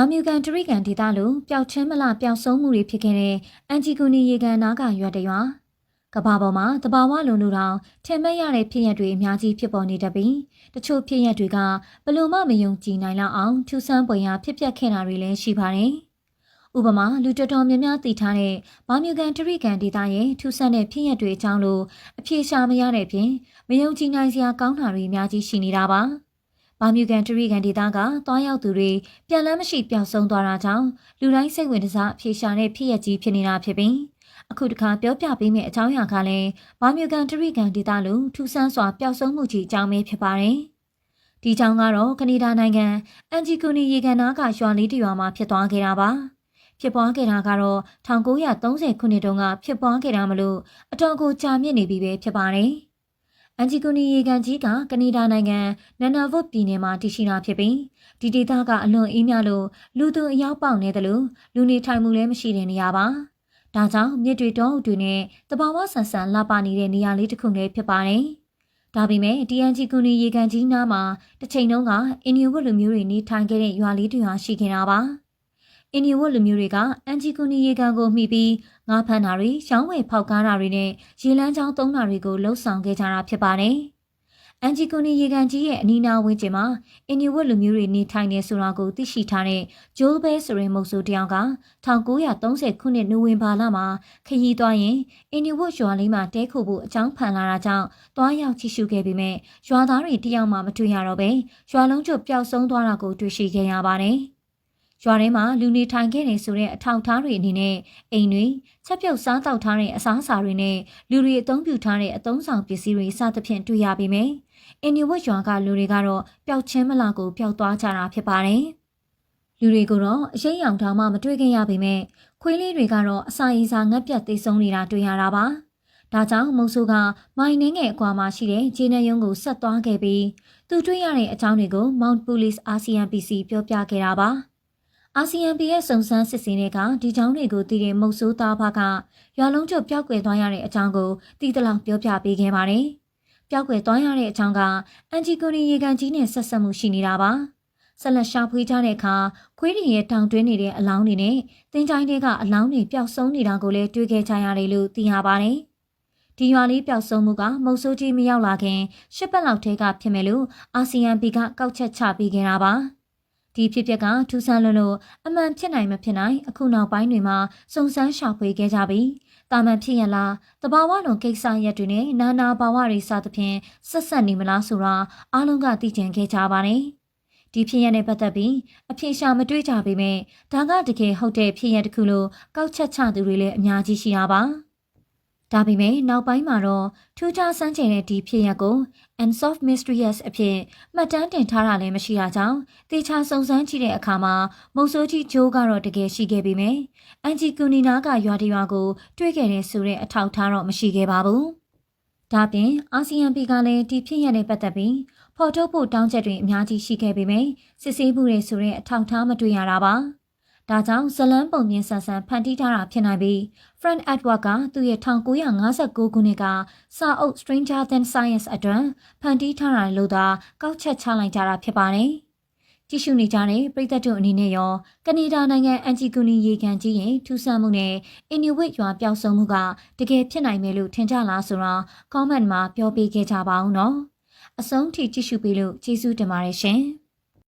ဘာမြူကန်တရိကန်ဒေသလိုပျောက်ချင်းမလပျောက်ဆုံးမှုတွေဖြစ်ခဲ့တဲ့အန်ဂျီကူနီရေကန်နားကရွာတရွာကဘာပေါ်မှာတဘာဝလုံလူတောင်ထင်မဲ့ရတဲ့ဖြစ်ရပ်တွေအများကြီးဖြစ်ပေါ်နေတတ်ပြီးတချို့ဖြစ်ရပ်တွေကဘလို့မှမယုံကြည်နိုင်လောက်အောင်ထူးဆန်းပွင့်ရာဖြစ်ပျက်ခဲ့တာတွေလည်းရှိပါတယ်။ဥပမာလူတော်တော်များများသိထားတဲ့ဘာမြူကန်တရိကန်ဒေသရဲ့ထူးဆန်းတဲ့ဖြစ်ရပ်တွေအကြောင်းလို့အပြေရှာမရတဲ့အပြင်မယုံကြည်နိုင်စရာကောင်းတာတွေအများကြီးရှိနေတာပါ။ ဘာမြူကန်တရိကန်ဒေသကသွားရောက်သူတွေပြန်လန်းမရှိပျောက်ဆုံးသွားတာကြောင့်လူတိုင်းစိတ်ဝင်စားအပြေရှာတဲ့ဖြစ်ရပ်ကြီးဖြစ်နေတာဖြစ်ပြီးအခုတခါပြောပြပေးမယ့်အကြောင်းအရာကလည်းဘာမြူကန်တရိကန်ဒေသလိုထူးဆန်းစွာပျောက်ဆုံးမှုကြီးအကြောင်းပဲဖြစ်ပါတယ်။ဒီကြောင့်ကတော့ကနေဒါနိုင်ငံအန်ဂျီကူနီရေကန်နားကရွာလေးတစ်ရွာမှာဖြစ်သွားခဲ့တာပါ။ဖြစ်ပွားခဲ့တာကတော့1930ခုနှစ်တုန်းကဖြစ်ပွားခဲ့တာမလို့အတော်ကိုကြာမြင့်နေပြီပဲဖြစ်ပါတယ်။ အန်ဂျီကူနီရေကန်ကြီးကကနေဒါနိုင်ငံနန်နာဝတ်ပြည်နယ်မှာတည်ရှိတာဖြစ်ပြီးဒီဒေသကအလွန်အေးမြလို့လူသူအယောက်ပေါက်နေတယ်လို့လူနေထိုင်မှုလည်းမရှိတဲ့နေရာပါ။ဒါကြောင့်မြစ်တွေတောအုပ်တွေနဲ့တဘာဝဆန်ဆန်လှပနေတဲ့နေရာလေးတစ်ခုလည်းဖြစ်ပါတယ်။ဒါပေမဲ့ TNG ကူနီရေကန်ကြီးနားမှာတစ်ချိန်လုံးကအင်ဒီယိုဝတ်လူမျိုးတွေနေထိုင်ခဲ့တဲ့ရွာလေးတစ်ရွာရှိခဲ့တာပါ။ အင်ဒီယိုဝတ်လူမျိုးတွေကအန်ဂျီကူနီရေကန်ကိုမှီပြီးငါးဖမ်းတာတွေ၊ရောင်းဝယ်ဖောက်ကားတာတွေနဲ့ရေလမ်းကြောင်းသုံးတာတွေကိုလှုပ်ဆောင်ခဲ့ကြတာဖြစ်ပါတယ်။အန်ဂျီကူနီရေကန်ကြီးရဲ့အနီးနားဝန်းကျင်မှာအင်ဒီဝတ်လူမျိုးတွေနေထိုင်နေဆိုတာကိုသိရှိထားတဲ့ဂျိုးဘဲဆိုရင်မုတ်ဆိုတယောက်က1930ခုနှစ်နိုဝင်ဘာလမှာခရီးသွားရင်အင်ဒီဝတ်ရွာလေးမှာတဲခိုဖို့အကြောင်းဖန်လာတာကြောင့်တွားရောက်ကြည့်ရှုခဲ့ပေမဲ့ရွာသားတွေတယောက်မှမတွေ့ရတော့ပဲရွာလုံးကျွတ်ပျောက်ဆုံးသွားတာကိုတွေ့ရှိခဲ့ရပါတယ်။ ရွာထဲမှာလူနေထိုင်ခဲ့နေဆိုတဲ့အထောက်အထားတွေအနေနဲ့အိမ်တွေချက်ပြုတ်စားတောက်ထားတဲ့အစားအစာတွေနဲ့လူတွေအသုံးပြုထားတဲ့အသုံးဆောင်ပစ္စည်းတွေစသဖြင့်တွေ့ရပေမယ့်အင်ဒီဝတ်ရွာကလူတွေကတော့ပျောက်ချင်းမလာကိုပျောက်သွားကြတာဖြစ်ပါတယ်။လူတွေကိုတော့အရေးရောင်တောင်မှမတွေ့ခဲ့ရပေမဲ့ခွေးလေးတွေကတော့အစာရည်စာငတ်ပြတ်သိဆုံးနေတာတွေ့ရတာပါ။ဒါကြောင့်မုံဆိုးကမိုင်းနှင်းငယ်အကွာမှာရှိတဲ့ဂျင်းနှရုံးကိုဆက်သွားခဲ့ပြီးသူတွေ့ရတဲ့အကြောင်းတွေကို Mount Police RCMPC ပြောပြခဲ့တာပါ။ RCMP ရဲ့စုံစမ်းစစ်ဆေးတဲ့ကဒီကြောင်းတွေကိုတည်တဲ့မုတ်ဆိုးသားဘကရွာလုံးကျွတ်ပျောက်ကွယ်သွားရတဲ့အကြောင်းကိုတည်တလောက်ပြောပြပေးခဲ့ပါတယ်။ပျောက်ကွယ်သွားရတဲ့အကြောင်းကအန်ဂျီကိုနီရေကန်ကြီးနဲ့ဆက်ဆက်မှုရှိနေတာပါဆက်လက်ရှာဖွေကြတဲ့အခါခွေးတွေရဲ့တောင်တွင်းနေတဲ့အလောင်းတွေနဲ့တင်းချိုင်းတွေကအလောင်းတွေပျောက်ဆုံးနေတာကိုလည်းတွေ့ခဲ့ကြရတယ်လို့သိရပါတယ်ဒီရွာလေးပျောက်ဆုံးမှုကမုတ်ဆိုးကြီးမရောက်လာခင်ရှစ်ပတ်လောက်ထဲကဖြစ်မယ်လို့အာဆီယံဘီကကောက်ချက်ချပေးခဲ့တာပါ ဒီဖြစ်ပျက်ကထူးဆန်းလွန်းလို့အမှန်ဖြစ်နိုင်မဖြစ်နိုင်အခုနောက်ပိုင်းတွေမှာစုံစမ်းရှာဖွေခဲ့ကြပြီးတာမန်ဖြစ်ရလားတဘာဝလုံးကိစ္စရက်တွေနဲ့နာနာဘာဝတွေစသဖြင့်ဆက်ဆက်နေမလားဆိုတာအားလုံးကသိကျင်ခဲ့ကြပါတယ်ဒီဖြစ်ရတဲ့ပတ်သက်ပြီးအဖြေရှာမတွေ့ကြပေမဲ့ဒါကတကယ်ဟုတ်တဲ့ဖြစ်ရတစ်ခုလို့ကောက်ချက်ချသူတွေလည်းအများကြီးရှိတာပါ ဒါပေမဲ့နောက်ပိုင်းမှာတော့ထူးခြားစမ်းချင်တဲ့ဒီဖြစ်ရပ်ကို Unsolved Mysteries အဖြစ်မှတ်တမ်းတင်ထားတာလည်းမရှိတာကြောင့်တေချာစုံစမ်းကြည့်တဲ့အခါမှာမုတ်ဆိုးကြီးဂျိုးကတော့တကယ်ရှိခဲ့ပေမယ့်အန်ဂျီကူနီနာကရွာတရွာကိုတွေ့ခဲ့တဲ့ဆိုတဲ့အထောက်ထားတော့မရှိခဲ့ပါဘူး။ဒါပြင်အာဆီယံပြည်ကလည်းဒီဖြစ်ရပ်နဲ့ပတ်သက်ပြီးဖော်ထုတ်ဖို့တောင်းချက်တွေအများကြီးရှိခဲ့ပေမယ့်စစ်ဆေးမှုတွေဆိုတဲ့အထောက်ထားမတွေ့ရတာပါ။ ဒါကြောင့်ဇလန်းပုံမြင်ဆန်ဆန်ဖန်တီးထားတာဖြစ်နိုင်ပြီး Frank Edward ကသူ့ရဲ့1959ခုနှစ်ကစာအုပ် Stranger Than Science အတွက်ဖန်တီးထားတာလို့သာကောက်ချက်ချလိုက်ကြတာဖြစ်ပါတယ်။ကြည့်ရှုနေကြတဲ့ပရိသတ်တို့အနေနဲ့ရောကနေဒါနိုင်ငံအန်ဂျီကူနီရေကန်ကြီးရဲ့ထူးဆန်းမှုနဲ့အင်နီဝစ်ရွာပျောက်ဆုံးမှုကတကယ်ဖြစ်နိုင်မယ်လို့ထင်ကြလားဆိုတော့ comment မှာပြောပေးခဲ့ကြပါဦးနော်။အဆုံးထိကြည့်ရှုပေးလို့ကျေးဇူးတင်ပါတယ်ရှင်။